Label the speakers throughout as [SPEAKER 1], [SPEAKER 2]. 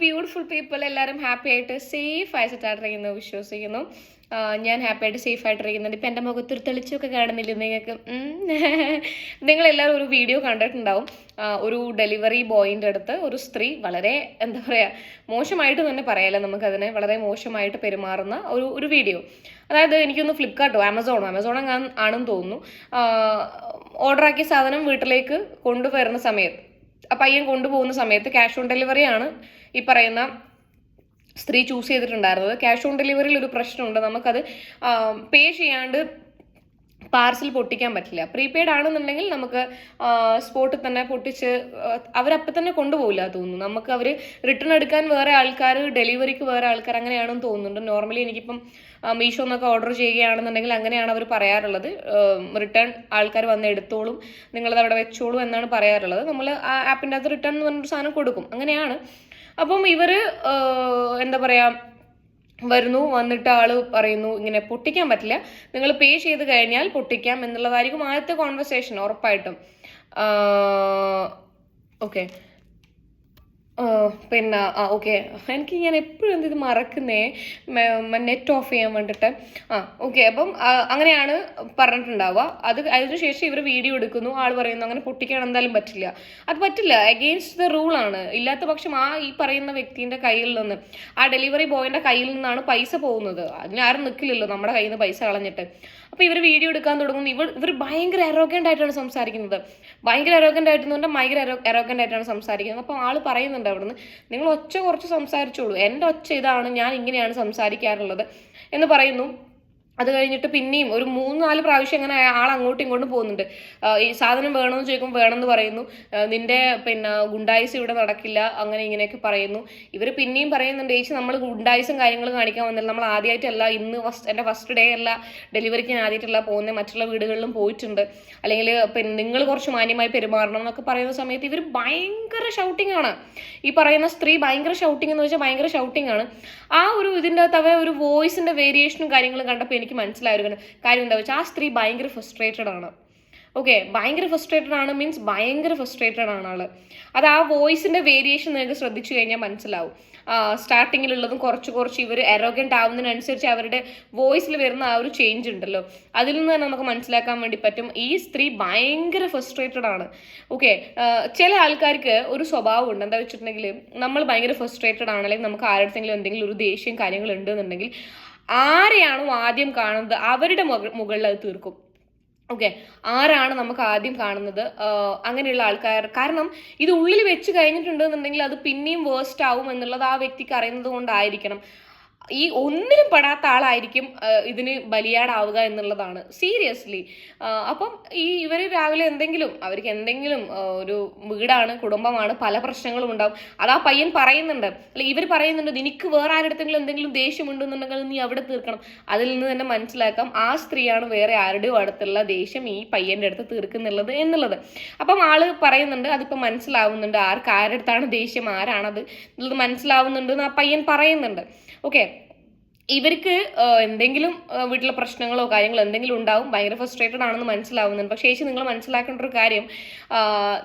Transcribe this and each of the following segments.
[SPEAKER 1] Beautiful people എല്ലാവരും happy ആയിട്ട് safe ആയി സെറ്റായിട്ടിരിക്കുന്നു വിശ്വസിക്കുന്നു. ഞാൻ ഹാപ്പി ആയിട്ട് സേഫ് ആയിട്ടിരിക്കുന്നുണ്ട് ഇപ്പം എന്റെ മുഖത്തൊരു തെളിച്ചൊക്കെ കാണുന്നില്ല നിങ്ങൾക്ക്? നിങ്ങളെല്ലാവരും ഒരു വീഡിയോ കണ്ടിട്ടുണ്ടാവും. ഒരു ഡെലിവറി ബോയിന്റെ അടുത്ത് ഒരു സ്ത്രീ വളരെ എന്താ പറയുക മോശമായിട്ട് തന്നെ പറയാലോ നമുക്കതിനെ. വളരെ മോശമായിട്ട് പെരുമാറുന്ന ഒരു ഒരു വീഡിയോ അതായത് എനിക്കൊന്ന് ഫ്ലിപ്കാർട്ടോ ആമസോണോ ആമസോൺ ആണെന്ന് തോന്നുന്നു. ഓർഡറാക്കിയ സാധനം വീട്ടിലേക്ക് കൊണ്ടുവരുന്ന സമയത്ത് പയ്യൻ കൊണ്ടുപോകുന്ന സമയത്ത് ക്യാഷ് ഓൺ ഡെലിവറി ആണ് ഈ പറയുന്ന സ്ത്രീ ചൂസ് ചെയ്തിട്ടുണ്ടായിരുന്നത്. ക്യാഷ് ഓൺ ഡെലിവറിയിൽ ഒരു പ്രശ്നമുണ്ട്. നമുക്കത് പേ ചെയ്യാണ്ട് പാർസൽ പൊട്ടിക്കാൻ പറ്റില്ല. പ്രീപെയ്ഡ് ആണെന്നുണ്ടെങ്കിൽ നമുക്ക് സ്പോട്ടിൽ തന്നെ പൊട്ടിച്ച് അവരപ്പം തന്നെ കൊണ്ടുപോകില്ല തോന്നുന്നു. നമുക്ക് അവർ റിട്ടേൺ എടുക്കാൻ വേറെ ആൾക്കാർ ഡെലിവറിക്ക് വേറെ ആൾക്കാർ അങ്ങനെയാണെന്ന് തോന്നുന്നുണ്ട്. നോർമലി എനിക്കിപ്പം മീഷോ എന്നൊക്കെ ഓർഡർ ചെയ്യുകയാണെന്നുണ്ടെങ്കിൽ അങ്ങനെയാണ് അവർ പറയാറുള്ളത്. റിട്ടേൺ ആൾക്കാർ വന്ന് എടുത്തോളും നിങ്ങളത് അവിടെ വെച്ചോളും എന്നാണ് പറയാറുള്ളത്. നമ്മൾ ആ ആപ്പിന്റെ അകത്ത് റിട്ടേൺ എന്ന് പറഞ്ഞൊരു സാധനം കൊടുക്കും. അങ്ങനെയാണ്. അപ്പം ഇവർ എന്താ പറയുക വരുന്നു വന്നിട്ട് ആൾ പറയുന്നു ഇങ്ങനെ പൊട്ടിക്കാൻ പറ്റില്ല. നിങ്ങൾ പേ ചെയ്ത് കഴിഞ്ഞാൽ പൊട്ടിക്കാം എന്നുള്ളതായിരിക്കും ആദ്യത്തെ കോൺവെർസേഷൻ ഉറപ്പായിട്ടും. ഓക്കെ പിന്നെ ആ ഓക്കെ എനിക്ക് ഞാൻ എപ്പോഴും ഇത് മറക്കുന്നേ നെറ്റ് ഓഫ് ചെയ്യാൻ വേണ്ടിയിട്ട് ആ ഓക്കെ അപ്പം അങ്ങനെയാണ് പറഞ്ഞിട്ടുണ്ടാവുക. അത് അതിനുശേഷം ഇവർ വീഡിയോ എടുക്കുന്നു. ആൾ പറയുന്നു അങ്ങനെ പൊട്ടിക്കാൻ എന്തായാലും പറ്റില്ല. അത് പറ്റില്ല. അഗെയിൻസ്റ്റ് ദ ആണ്. ഇല്ലാത്ത പക്ഷം ആ ഈ പറയുന്ന വ്യക്തിന്റെ കയ്യിൽ നിന്ന് ആ ഡെലിവറി ബോയിന്റെ കയ്യിൽ നിന്നാണ് പൈസ പോകുന്നത്. അതിനാരും നിൽക്കില്ലല്ലോ നമ്മുടെ കയ്യിൽ നിന്ന് പൈസ കളഞ്ഞിട്ട്. അപ്പോൾ ഇവർ വീഡിയോ എടുക്കാൻ തുടങ്ങുന്നു. ഇവർ ഇവർ ഭയങ്കര അരോഗ്യന്റ് ആയിട്ടാണ് സംസാരിക്കുന്നത്. ഭയങ്കര അരോഗ്യന്റ് ആയിട്ട് പറഞ്ഞാൽ ഭയങ്കര അരോഗ്യന്റ് ആയിട്ടാണ് സംസാരിക്കുന്നത്. അപ്പോൾ ആൾ പറയുന്നുണ്ട് അവിടുന്ന്. നിങ്ങൾ ഒച്ച കുറച്ച് സംസാരിച്ചോളൂ. എന്റെ ഒച്ച ഇതാണ് ഞാൻ ഇങ്ങനെയാണ് സംസാരിക്കാറുള്ളത് എന്ന് പറയുന്നു. അത് കഴിഞ്ഞിട്ട് പിന്നെയും ഒരു മൂന്ന് നാല് പ്രാവശ്യം അങ്ങനെ ആൾ അങ്ങോട്ടും ഇങ്ങോട്ടും പോകുന്നുണ്ട്. ഈ സാധനം വേണമെന്ന് ചോദിക്കുമ്പോൾ വേണമെന്ന് പറയുന്നു. നിന്റെ പിന്നെ ഗുണ്ടായിസ് ഇവിടെ നടക്കില്ല അങ്ങനെ ഇങ്ങനെയൊക്കെ പറയുന്നു. ഇവർ പിന്നെയും പറയുന്നുണ്ട് ചേച്ചി നമ്മൾ ഗുണ്ടായിസും കാര്യങ്ങളും കാണിക്കാൻ വന്നില്ല. നമ്മൾ ആദ്യമായിട്ടല്ല ഇന്ന് ഫസ്റ്റ് എന്റെ ഫസ്റ്റ് ഡേ അല്ല ഡെലിവറിക്ക് ഞാൻ ആദ്യമായിട്ടല്ല പോകുന്നത് മറ്റുള്ള വീടുകളിലും പോയിട്ടുണ്ട്. അല്ലെങ്കിൽ പിന്നെ നിങ്ങൾ കുറച്ച് മാന്യമായി പെരുമാറണം എന്നൊക്കെ പറയുന്ന സമയത്ത് ഇവർ ഭയങ്കര ഷൗട്ടിംഗ് ആണ്. ഈ പറയുന്ന സ്ത്രീ ഭയങ്കര ഷൗട്ടിംഗ് എന്ന് വെച്ചാൽ ഭയങ്കര ഷൗട്ടിംഗ് ആണ്. ആ ഒരു ഇതിന്റെ അകത്ത് ഒരു വോയിസിന്റെ വേരിയേഷനും കാര്യങ്ങളും കണ്ടപ്പോൾ എനിക്ക് മനസ്സിലായ ഒരു കാര്യം. എന്താ വെച്ചാൽ ആ സ്ത്രീ ഭയങ്കര ഫ്രസ്ട്രേറ്റഡ് ആണ്. ഓക്കെ ഭയങ്കര ഫ്രസ്ട്രേറ്റഡ് ആണ് മീൻസ് ഭയങ്കര ഫ്രസ്ട്രേറ്റഡ് ആണ് ആൾ. അത് ആ വോയിസിന്റെ വേരിയേഷൻ നിങ്ങൾക്ക് ശ്രദ്ധിച്ചു കഴിഞ്ഞാൽ മനസ്സിലാവും. സ്റ്റാർട്ടിങ്ങിലുള്ളതും കുറച്ച് കുറച്ച് ഇവർ എറോഗന്റ് ആവുന്നതിനനുസരിച്ച് അവരുടെ വോയിസിൽ വരുന്ന ആ ഒരു ചേഞ്ച് ഉണ്ടല്ലോ. അതിൽ നിന്ന് തന്നെ നമുക്ക് മനസ്സിലാക്കാൻ വേണ്ടി പറ്റും ഈ സ്ത്രീ ഭയങ്കര ഫ്രസ്ട്രേറ്റഡ് ആണ്. ഓക്കെ ചില ആൾക്കാർക്ക് ഒരു സ്വഭാവം ഉണ്ട്. എന്താ വെച്ചിട്ടുണ്ടെങ്കിൽ നമ്മൾ ഭയങ്കര ഫ്രസ്ട്രേറ്റഡ് ആണ് അല്ലെങ്കിൽ നമുക്ക് ആരുടെ എന്തെങ്കിലും ഒരു ദേഷ്യം കാര്യങ്ങൾ ഉണ്ടെന്നുണ്ടെങ്കിൽ ആരെയാണോ ആദ്യം കാണുന്നത് അവരുടെ മുക- മുകളിൽ അത് തീർക്കും. ഓക്കെ? ആരാണ് നമുക്ക് ആദ്യം കാണുന്നത്? അങ്ങനെയുള്ള ആൾക്കാർ. കാരണം ഇത് ഉള്ളിൽ വെച്ച് കഴിഞ്ഞിട്ടുണ്ടെന്നുണ്ടെങ്കിൽ അത് പിന്നെയും വേസ്റ്റ് ആവും എന്നുള്ളത് ആ വ്യക്തിക്ക് അറിയുന്നത് കൊണ്ടായിരിക്കണം. ഈ ഒന്നിനും പെടാത്ത ആളായിരിക്കും ഇതിന് ബലിയാടാവുക എന്നുള്ളതാണ്. സീരിയസ്ലി അപ്പം ഈ ഇവർ രാവിലെ എന്തെങ്കിലും അവർക്ക് എന്തെങ്കിലും ഒരു വീടാണ് കുടുംബമാണ് പല പ്രശ്നങ്ങളും ഉണ്ടാവും. അത് ആ പയ്യൻ പറയുന്നുണ്ട്. അല്ലെ ഇവർ പറയുന്നുണ്ട് നിനക്ക് വേറെ ആരുടെങ്കിലും എന്തെങ്കിലും ദേഷ്യമുണ്ടെന്നുണ്ടെങ്കിൽ നീ അവിടെ തീർക്കണം. അതിൽ നിന്ന് തന്നെ മനസ്സിലാക്കാം ആ സ്ത്രീയാണ് വേറെ ആരുടെയും അടുത്തുള്ള ദേഷ്യം ഈ പയ്യന്റെ അടുത്ത് തീർക്കുന്നുള്ളത് എന്നുള്ളത്. അപ്പം ആൾ പറയുന്നുണ്ട് അതിപ്പോൾ മനസ്സിലാവുന്നുണ്ട് ആർക്ക് ആരുടെ അടുത്താണ് ദേഷ്യം ആരാണത്? എന്നുള്ളത് മനസ്സിലാവുന്നുണ്ട് എന്ന് ആ പയ്യൻ പറയുന്നുണ്ട്. ഓക്കെ ഇവർക്ക് എന്തെങ്കിലും വീട്ടിലെ പ്രശ്നങ്ങളോ കാര്യങ്ങളോ എന്തെങ്കിലും ഉണ്ടാവും ഭയങ്കര ഫ്രസ്ട്രേറ്റഡ് ആണെന്ന് മനസ്സിലാവുന്നുണ്ട്. പക്ഷേ ചേച്ചി നിങ്ങൾ മനസ്സിലാക്കേണ്ട ഒരു കാര്യം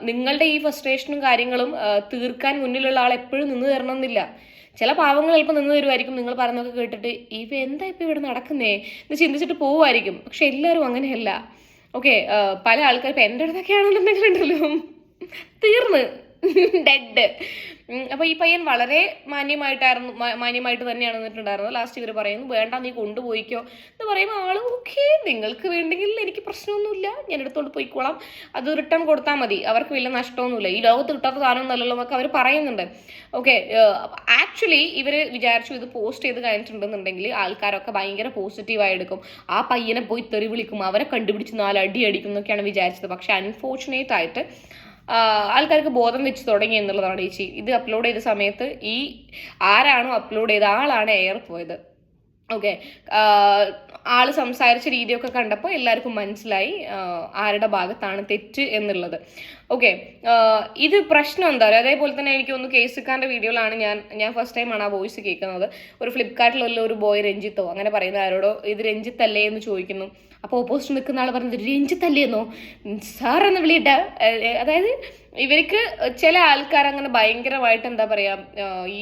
[SPEAKER 1] നിങ്ങളുടെ ഈ ഫ്രസ്ട്രേഷനും കാര്യങ്ങളും തീർക്കാൻ മുന്നിലുള്ള ആൾ എപ്പോഴും നിന്ന് തരണമെന്നില്ല. ചില പാവങ്ങൾ ചിലപ്പോൾ നിന്ന് തരുമായിരിക്കും. നിങ്ങൾ പറഞ്ഞൊക്കെ കേട്ടിട്ട് ഇവ എന്താ ഇപ്പം ഇവിടെ നടക്കുന്നേ? എന്ന് ചിന്തിച്ചിട്ട് പോവുമായിരിക്കും. പക്ഷെ എല്ലാവരും അങ്ങനെയല്ല. ഓക്കെ പല ആൾക്കാർ ഇപ്പം എന്റെ അടുത്തൊക്കെ ആണെന്നുണ്ടെങ്കിൽ ഉണ്ടല്ലോ തീർന്ന്. ഡെഡ് അപ്പോൾ ഈ പയ്യൻ വളരെ മാന്യമായിട്ടായിരുന്നു മാന്യമായിട്ട് തന്നെയാണ് നിന്നിട്ടുണ്ടായിരുന്നത്. ലാസ്റ്റ് ഇവർ പറയുന്നു വേണ്ട നീ കൊണ്ടുപോയിക്കോ. എന്ന് പറയുമ്പോൾ ആൾ ഓക്കെ നിങ്ങൾക്ക് വേണ്ടെങ്കിൽ എനിക്ക് പ്രശ്നമൊന്നുമില്ല. ഞാൻ എടുത്തോണ്ട് പോയിക്കോളാം. അത് റിട്ടേൺ കൊടുത്താൽ മതി. അവർക്ക് വലിയ നഷ്ടമൊന്നുമില്ല. ഈ ലോകത്ത് കിട്ടാത്ത സാധനം നല്ലല്ലോ എന്നൊക്കെ അവർ പറയുന്നുണ്ട്. ഓക്കെ ആക്ച്വലി ഇവർ വിചാരിച്ചു ഇത് പോസ്റ്റ് ചെയ്ത് കഴിഞ്ഞിട്ടുണ്ടെന്നുണ്ടെങ്കിൽ ആൾക്കാരൊക്കെ ഭയങ്കര പോസിറ്റീവായി എടുക്കും. ആ പയ്യനെ പോയി തെറി വിളിക്കും. അവരെ കണ്ടുപിടിച്ച് നാല് അടി അടിക്കും എന്നൊക്കെയാണ് വിചാരിച്ചത്. പക്ഷെ അൺഫോർച്ചുനേറ്റ് ആയിട്ട് ആൾക്കാർക്ക് ബോധം വെച്ച് തുടങ്ങി എന്നുള്ളതാണ് ചേച്ചി ഇത് അപ്ലോഡ് ചെയ്ത സമയത്ത് ഈ ആരാണോ അപ്ലോഡ് ചെയ്ത ആളാണ് എയർ പോയത്. ഓക്കെ ആൾ സംസാരിച്ച രീതിയൊക്കെ കണ്ടപ്പോൾ എല്ലാവർക്കും മനസ്സിലായി ആരുടെ ഭാഗത്താണ് തെറ്റ് എന്നുള്ളത്. ഓക്കെ ഇത് പ്രശ്നം എന്താ പറയുക അതേപോലെ തന്നെ എനിക്ക് ഒന്ന് കേസിക്കാരന്റെ വീഡിയോയിലാണ് ഞാൻ ഞാൻ ഫസ്റ്റ് ടൈമാണ് ആ വോയിസ് കേൾക്കുന്നത്. ഒരു ഫ്ലിപ്കാർട്ടിലുള്ള ഒരു ബോയ് രഞ്ജിത്തോ അങ്ങനെ പറയുന്ന ആരോടോ ഇത് രഞ്ജിത്തല്ലേ? എന്ന് ചോദിക്കുന്നു. അപ്പോൾ ഓപ്പോസിറ്റ് നിൽക്കുന്ന ആൾ പറഞ്ഞത് രഞ്ജിത്തല്ലേന്നോ? സാർ എന്ന് വിളിയിട്ട അതായത് ഇവർക്ക് ചില ആൾക്കാർ അങ്ങനെ ഭയങ്കരമായിട്ട് എന്താ പറയുക ഈ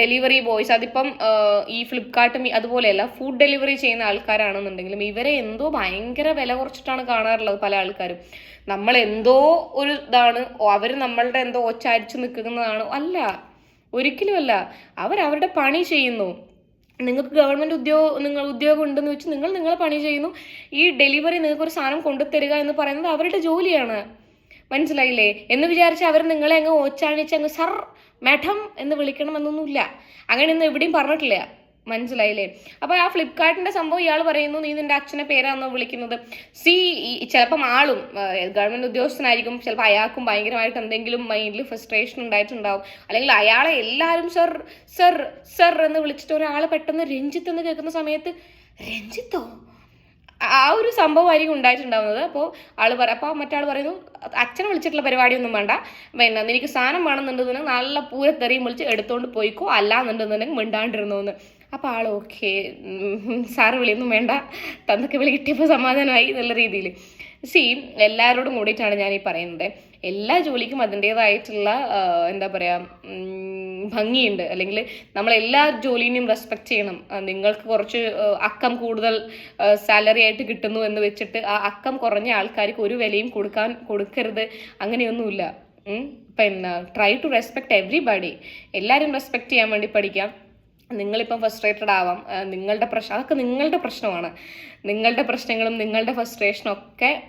[SPEAKER 1] ഡെലിവറി ബോയ്സ് അതിപ്പം ഈ ഫ്ലിപ്കാർട്ടും അതുപോലെയല്ല ഫുഡ് ഡെലിവറി ചെയ്യുന്ന ആൾക്കാരാണെന്നുണ്ടെങ്കിലും ഇവരെ എന്തോ ഭയങ്കര വില കുറച്ചിട്ടാണ് കാണാറുള്ളത് പല ആൾക്കാരും. നമ്മൾ എന്തോ ഒരു ഇതാണ് അവർ നമ്മളുടെ എന്തോ ഒച്ചാരിച്ച് നിൽക്കുന്നതാണ് അല്ല ഒരിക്കലുമല്ല അവരവരുടെ പണി ചെയ്യുന്നു. നിങ്ങൾക്ക് ഗവൺമെന്റ് ഉദ്യോഗം നിങ്ങൾ ഉദ്യോഗം ഉണ്ടെന്ന് വെച്ച് നിങ്ങൾ നിങ്ങളെ പണി ചെയ്യുന്നു. ഈ ഡെലിവറി നിങ്ങൾക്ക് ഒരു സാധനം കൊണ്ടുതരിക എന്ന് പറയുന്നത് അവരുടെ ജോലിയാണ്. മനസ്സിലായില്ലേ? എന്ന് വിചാരിച്ച് അവർ നിങ്ങളെ അങ്ങ് ഓച്ചാണിച്ച് അങ്ങ് സർ മാഡം എന്ന് വിളിക്കണമെന്നൊന്നുമില്ല. അങ്ങനെയൊന്നും എവിടെയും പറഞ്ഞിട്ടില്ല. മനസ്സിലായില്ലേ? അപ്പോൾ ആ ഫ്ലിപ്കാർട്ടിന്റെ സംഭവം ഇയാൾ പറയുന്നു നീ നിന്റെ അച്ഛനെ പേരാണോ വിളിക്കുന്നത്? സി ചിലപ്പം ആളും ഗവൺമെന്റ് ഉദ്യോഗസ്ഥനായിരിക്കും ചിലപ്പോൾ അയാൾക്കും ഭയങ്കരമായിട്ട് എന്തെങ്കിലും മൈൻഡിൽ ഫ്രസ്ട്രേഷൻ ഉണ്ടായിട്ടുണ്ടാവും. അല്ലെങ്കിൽ അയാളെ എല്ലാവരും സർ സർ സർ എന്ന് വിളിച്ചിട്ട് ഒരാൾ പെട്ടെന്ന് രഞ്ജിത്ത് എന്ന് കേൾക്കുന്ന സമയത്ത് രഞ്ജിത്തോ? ആ ഒരു സംഭവമായിരിക്കും ഉണ്ടായിട്ടുണ്ടാവുന്നത്. അപ്പോൾ ആൾ പറ അപ്പോൾ മറ്റാൾ പറയുന്നു അച്ഛനെ വിളിച്ചിട്ടുള്ള പരിപാടിയൊന്നും വേണ്ട. പിന്നെ നിനക്ക് സാധനം വേണമെന്നുണ്ടെന്നുണ്ടെങ്കിൽ നല്ല പൂരത്തെറിയും വിളിച്ച് എടുത്തുകൊണ്ട് പോയിക്കോ. അല്ലാന്നുണ്ടെന്നുണ്ടെങ്കിൽ മിണ്ടാണ്ടിരുന്നു എന്ന് അപ്പോൾ ആൾ ഓക്കെ സാറ് വിളിയൊന്നും വേണ്ട. തന്നൊക്കെ വിളി കിട്ടിയപ്പോൾ സമാധാനമായി എന്നുള്ള രീതിയിൽ. സി എല്ലാവരോടും കൂടിയിട്ടാണ് ഞാൻ ഈ പറയുന്നത്. എല്ലാ ജോലിക്കും അതിന്റേതായിട്ടുള്ള എന്താ പറയുക ഭംഗിയുണ്ട്. അല്ലെങ്കിൽ നമ്മൾ എല്ലാ ജോലിനെയും റെസ്പെക്ട് ചെയ്യണം. നിങ്ങൾക്ക് കുറച്ച് അക്കം കൂടുതൽ സാലറി ആയിട്ട് കിട്ടുന്നു എന്ന് വെച്ചിട്ട് ആ അക്കം കുറഞ്ഞ ആൾക്കാർക്ക് ഒരു വിലയും കൊടുക്കാൻ കൊടുക്കരുത്. അങ്ങനെയൊന്നുമില്ല. പിന്നെ ട്രൈ ടു റെസ്പെക്ട് എവ്രിബഡി എല്ലാവരും റെസ്പെക്ട് ചെയ്യാൻ വേണ്ടി പഠിക്കാം. നിങ്ങളിപ്പം ഫ്രസ്ട്രേറ്റഡ് ആവാം. നിങ്ങളുടെ പ്രശ്നം അതൊക്കെ നിങ്ങളുടെ പ്രശ്നമാണ്. നിങ്ങളുടെ പ്രശ്നങ്ങളും നിങ്ങളുടെ ഫ്രസ്ട്രേഷനും ഒക്കെ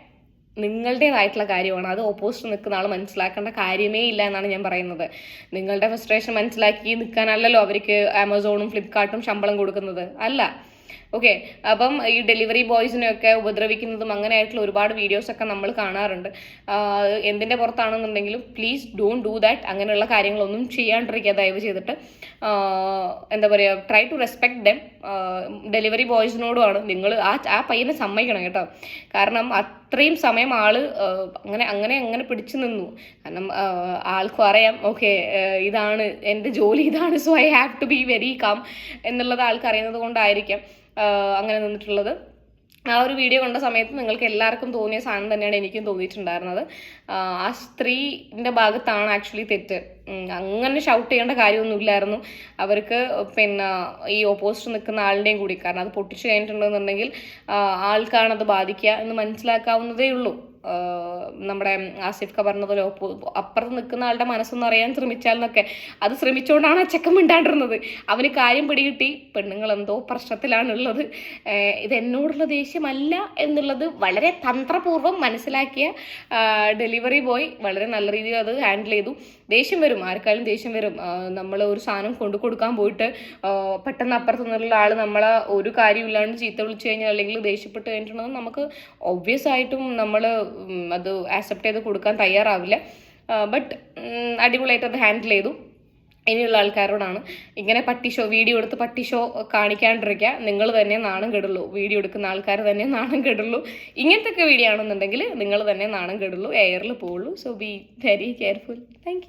[SPEAKER 1] നിങ്ങളുടേതായിട്ടുള്ള കാര്യമാണ്. അത് ഓപ്പോസിറ്റ് നിൽക്കുന്ന ആൾ മനസ്സിലാക്കേണ്ട കാര്യമേ ഇല്ല എന്നാണ് ഞാൻ പറയുന്നത്. നിങ്ങളുടെ ഫ്രസ്ട്രേഷൻ മനസ്സിലാക്കി നിൽക്കാനല്ലല്ലോ അവർക്ക് ആമസോണും ഫ്ലിപ്കാർട്ടും ശമ്പളം കൊടുക്കുന്നത്. അല്ല. ഓക്കെ അപ്പം ഈ ഡെലിവറി ബോയ്സിനെയൊക്കെ ഉപദ്രവിക്കുന്നതും അങ്ങനെയായിട്ടുള്ള ഒരുപാട് വീഡിയോസ് ഒക്കെ നമ്മൾ കാണാറുണ്ട്. എന്തിന്റെ പുറത്താണെന്നുണ്ടെങ്കിലും പ്ലീസ് ഡോൺ ഡൂ ദാറ്റ് അങ്ങനെയുള്ള കാര്യങ്ങളൊന്നും ചെയ്യാണ്ടിരിക്കുക ദയവ് ചെയ്തിട്ട്. എന്താ പറയുക try to respect them delivery ബോയ്സിനോടുമാണ് നിങ്ങൾ ആ ആ പയ്യനെ സമ്മതിക്കണം കേട്ടോ. കാരണം അത്രയും സമയം ആൾ അങ്ങനെ അങ്ങനെ അങ്ങനെ പിടിച്ചു നിന്നു. കാരണം ആൾക്കും അറിയാം ഓക്കെ ഇതാണ് എന്റെ ജോലി ഇതാണ് so I have to be very calm എന്നുള്ളത് ആൾക്കറിയുന്നത് കൊണ്ടായിരിക്കാം. അങ്ങനെ നിന്നിട്ടുള്ളത്. ആ ഒരു വീഡിയോ കണ്ട സമയത്ത് നിങ്ങൾക്ക് എല്ലാവർക്കും തോന്നിയ സാധനം തന്നെയാണ് എനിക്കും തോന്നിയിട്ടുണ്ടായിരുന്നത്. ആ സ്ത്രീന്റെ ഭാഗത്താണ് ആക്ച്വലി തെറ്റ്. അങ്ങനെ ഷൗട്ട് ചെയ്യേണ്ട കാര്യമൊന്നുമില്ലായിരുന്നു. അവർക്ക് പിന്നെ ഈ ഓപ്പോസിറ്റ് നിൽക്കുന്ന ആളുടെയും കൂടി. കാരണം അത് പൊട്ടിച്ചു കഴിഞ്ഞിട്ടുണ്ടെന്നുണ്ടെങ്കിൽ ആൾക്കാണത് ബാധിക്കുക എന്ന് മനസ്സിലാക്കാവുന്നതേ ഉള്ളൂ. നമ്മുടെ ആസിഫ് പറഞ്ഞതുപോലെ അപ്പുറത്ത് നിൽക്കുന്ന ആളുടെ മനസ്സൊന്ന് അറിയാൻ ശ്രമിച്ചാൽ എന്നൊക്കെ. അത് ശ്രമിച്ചുകൊണ്ടാണ് ആ മിണ്ടാണ്ടിരുന്നത്. അവന് കാര്യം പിടികിട്ടി. പെണ്ണുങ്ങൾ എന്തോ പ്രശ്നത്തിലാണുള്ളത് ഇത് എന്നോടുള്ള ദേഷ്യമല്ല എന്നുള്ളത് വളരെ തന്ത്രപൂർവം മനസ്സിലാക്കിയ ഡെലിവറി ബോയ് വളരെ നല്ല രീതിയിൽ അത് ഹാൻഡിൽ ചെയ്തു. ദേഷ്യം വരും. ആർക്കായാലും ദേഷ്യം വരും. നമ്മൾ ഒരു സാധനം കൊണ്ടു കൊടുക്കാൻ പോയിട്ട് പെട്ടെന്ന് അപ്പുറത്ത് നിന്നുള്ള ആൾ നമ്മളെ ഒരു കാര്യമില്ലാണ്ട് ചീത്ത വിളിച്ചു കഴിഞ്ഞാൽ അല്ലെങ്കിൽ ദേഷ്യപ്പെട്ട് കഴിഞ്ഞിട്ടുണ്ടെങ്കിൽ നമുക്ക് ഒബ്വിയസ് ആയിട്ടും നമ്മൾ അത് ആക്സെപ്റ്റ് ചെയ്ത് കൊടുക്കാൻ തയ്യാറാവില്ല. ബട്ട് അടിപൊളിയായിട്ട് അത് ഹാൻഡിൽ ചെയ്തു. ഇനിയുള്ള ആൾക്കാരോടാണ്. ഇങ്ങനെ പട്ടി ഷോ വീഡിയോ എടുത്ത് പട്ടി ഷോ കാണിക്കാണ്ടിരിക്കുക. നിങ്ങൾ തന്നെ നാണം കെടുള്ളൂ. വീഡിയോ എടുക്കുന്ന ആൾക്കാർ തന്നെ നാണം കെടുള്ളൂ. ഇങ്ങനത്തെ ഒക്കെ വീഡിയോ ആണെന്നുണ്ടെങ്കിൽ നിങ്ങൾ തന്നെ നാണം കെടുള്ളൂ. എയറിൽ പോവുള്ളൂ. So be very careful thank